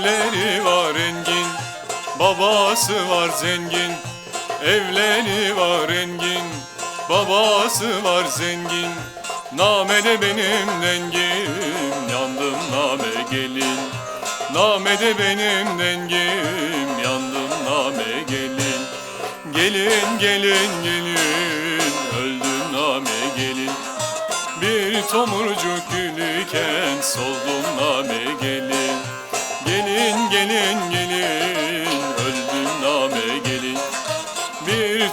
Evleri var engin, babası var zengin. Evleri var engin, babası var zengin. Namede benim dengim, yandım name gelin. Namede benim dengim, yandım name gelin. Gelin gelin gelin, öldüm name gelin. Bir tomurcuk gülüken soldum name gelin.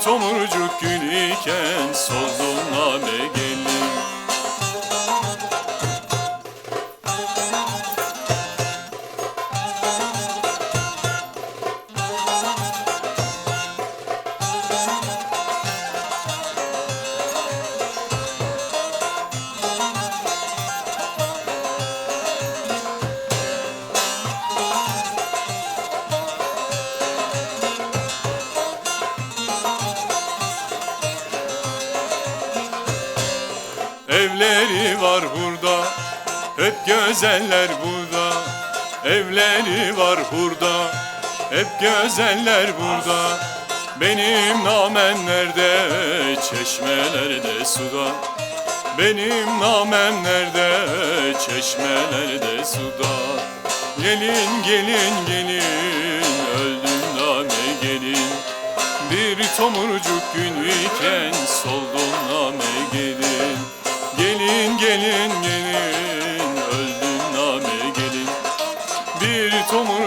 Tomurcuk gülüken soldum name Evleri var burada, hep güzeller burada. Evleri var burada, hep güzeller burada. Benim namem nerede, çeşmelerde suda. Benim namem nerede, çeşmelerde suda. Gelin gelin gelin, öldüm name gelin. Bir tomurcuk gün iken soldum name. Gelin gelin öldüm name gelin. Bir tomurcuk